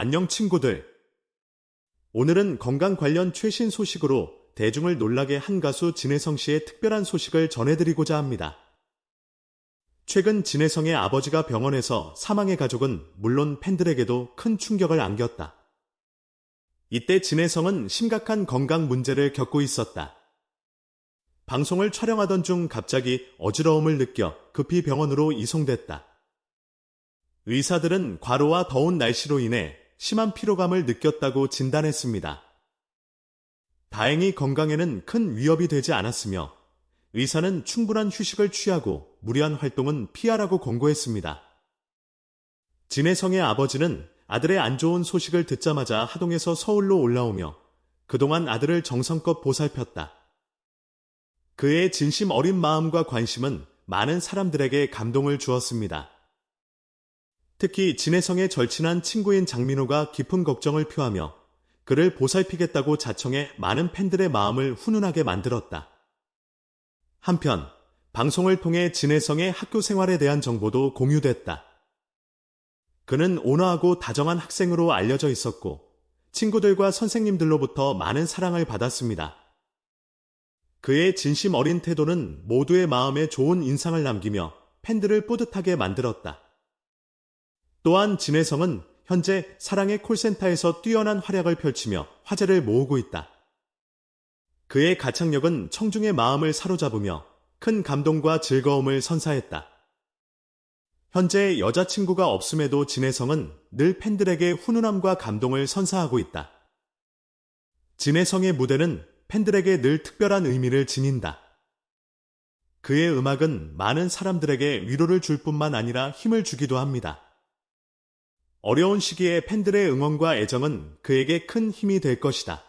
안녕 친구들. 오늘은 건강 관련 최신 소식으로 대중을 놀라게 한 가수 진혜성 씨의 특별한 소식을 전해드리고자 합니다. 최근 진혜성의 아버지가 병원에서 사망의 가족은 물론 팬들에게도 큰 충격을 안겼다. 이때 진혜성은 심각한 건강 문제를 겪고 있었다. 방송을 촬영하던 중 갑자기 어지러움을 느껴 급히 병원으로 이송됐다. 의사들은 과로와 더운 날씨로 인해 심한 피로감을 느꼈다고 진단했습니다. 다행히 건강에는 큰 위협이 되지 않았으며 의사는 충분한 휴식을 취하고 무리한 활동은 피하라고 권고했습니다. 진혜성의 아버지는 아들의 안 좋은 소식을 듣자마자 하동에서 서울로 올라오며 그동안 아들을 정성껏 보살폈다. 그의 진심 어린 마음과 관심은 많은 사람들에게 감동을 주었습니다. 특히 진혜성의 절친한 친구인 장민호가 깊은 걱정을 표하며 그를 보살피겠다고 자청해 많은 팬들의 마음을 훈훈하게 만들었다. 한편 방송을 통해 진혜성의 학교 생활에 대한 정보도 공유됐다. 그는 온화하고 다정한 학생으로 알려져 있었고 친구들과 선생님들로부터 많은 사랑을 받았습니다. 그의 진심 어린 태도는 모두의 마음에 좋은 인상을 남기며 팬들을 뿌듯하게 만들었다. 또한 진혜성은 현재 사랑의 콜센터에서 뛰어난 활약을 펼치며 화제를 모으고 있다. 그의 가창력은 청중의 마음을 사로잡으며 큰 감동과 즐거움을 선사했다. 현재 여자친구가 없음에도 진혜성은 늘 팬들에게 훈훈함과 감동을 선사하고 있다. 진혜성의 무대는 팬들에게 늘 특별한 의미를 지닌다. 그의 음악은 많은 사람들에게 위로를 줄 뿐만 아니라 힘을 주기도 합니다. 어려운 시기에 팬들의 응원과 애정은 그에게 큰 힘이 될 것이다.